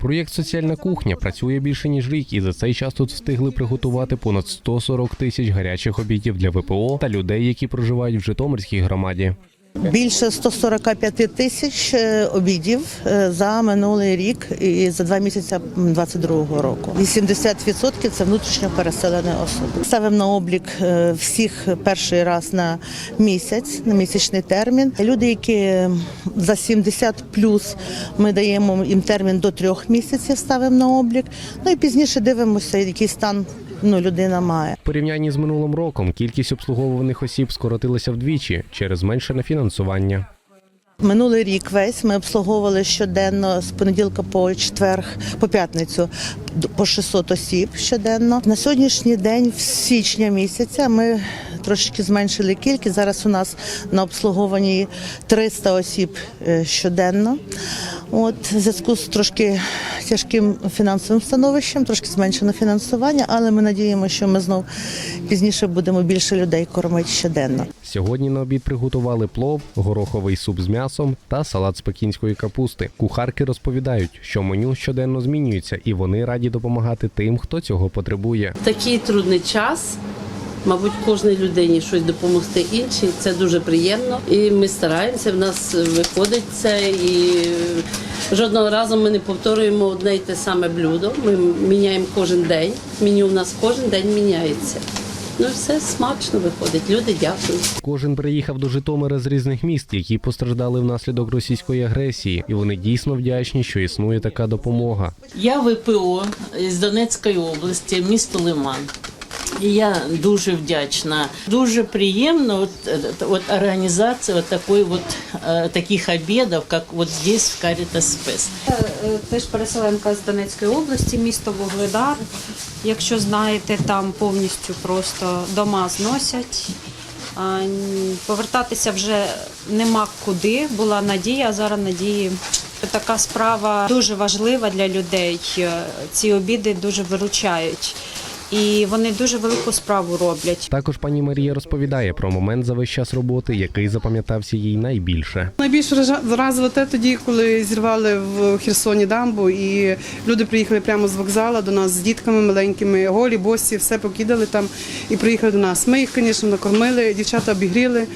Проєкт Соціальна кухня працює більше ніж рік, і за цей час тут встигли приготувати понад 140 тисяч гарячих обідів для ВПО та людей, які проживають в Житомирській громаді. Більше 145 тисяч е, обідів е, за минулий рік і за два місяці 2022 року. 80% – це внутрішньо переселені особи. Ставимо на облік е, всіх перший раз на місяць, на місячний термін. Люди, які за 70 плюс, ми даємо їм термін до трьох місяців, ставимо на облік. Ну і пізніше дивимося, який стан ну, людина має. В порівнянні з минулим роком кількість обслуговуваних осіб скоротилася вдвічі через зменшене фінансування. Минулий рік весь ми обслуговували щоденно з понеділка по четверг, по п'ятницю по 600 осіб щоденно. На сьогоднішній день, в січня місяця, ми трошки зменшили кількість. Зараз у нас на обслуговуванні 300 осіб е, щоденно. От в зв'язку з трошки тяжким фінансовим становищем, трошки зменшено фінансування, але ми надіємося, що ми знов пізніше будемо більше людей кормити щоденно. Сьогодні на обід приготували плов, гороховий суп з м'ясом та салат з пекінської капусти. Кухарки розповідають, що меню щоденно змінюється, і вони раді допомагати тим, хто цього потребує. такий трудний час. Мабуть, кожній людині щось допомогти іншій. Це дуже приємно. І ми стараємося. В нас виходить це. І жодного разу ми не повторюємо одне й те саме блюдо. Ми міняємо кожен день. Меню в нас кожен день міняється. Ну і все смачно виходить. Люди дякують. Кожен приїхав до Житомира з різних міст, які постраждали внаслідок російської агресії, і вони дійсно вдячні, що існує така допомога. Я ВПО з Донецької області, місто Лиман. Я дуже вдячна. Дуже приємно от, е, от організація от такої от, е, таких обідів, як от здесь в Caritas Спес. Е, Теж переселенка з Донецької області, місто Вугледар. Якщо знаєте, там повністю просто дома зносять. Повертатися вже нема куди. Була надія, а зараз надії. Така справа дуже важлива для людей. Е, Ці обіди дуже виручають. І вони дуже велику справу роблять. Також пані Марія розповідає про момент за весь час роботи, який запам'ятався їй найбільше. Найбільше вразило те тоді, коли зірвали в Херсоні дамбу, і люди приїхали прямо з вокзалу до нас з дітками маленькими, голі, босі, все покидали там і приїхали до нас. Ми їх, звісно, накормили, дівчата обігріли,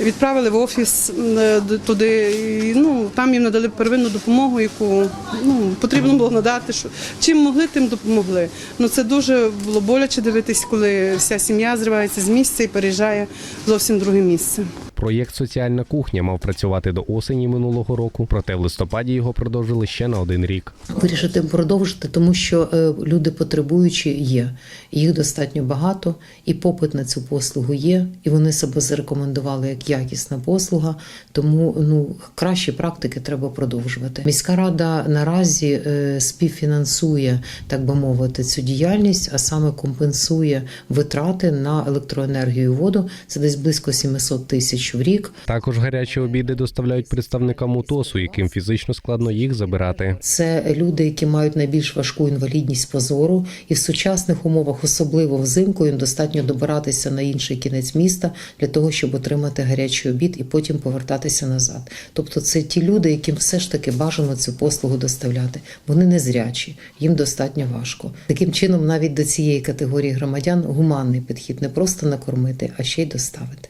відправили в офіс е, туди. Ну, там їм надали первинну допомогу, яку ну, потрібно було надати. Що, чим могли, тим допомогли. Ну, це дуже було боляче дивитись, коли вся сім'я зривається з місця і переїжджає в зовсім друге місце. Проєкт Соціальна кухня мав працювати до осені минулого року, проте в листопаді його продовжили ще на один рік. вирішити продовжити, тому що е, люди потребуючі є. Їх достатньо багато, і попит на цю послугу є, і вони себе зарекомендували як якісна послуга. Тому ну кращі практики треба продовжувати. Міська рада наразі е, співфінансує, так би мовити, цю діяльність, а саме компенсує витрати на електроенергію і воду. Це десь близько 700 тисяч в рік. Також гарячі обіди доставляють представникам УТОСу, яким фізично складно їх забирати. Це люди, які мають найбільш важку інвалідність по зору, і в сучасних умовах, особливо взимку, їм достатньо добиратися на інший кінець міста для того, щоб отримати гарячий обід і потім повертатися назад. Тобто, це ті люди, яким все ж таки бажано цю послугу доставляти. Вони незрячі, їм достатньо важко. Таким чином, навіть до цієї категорії громадян гуманний підхід не просто накормити, а ще й доставити.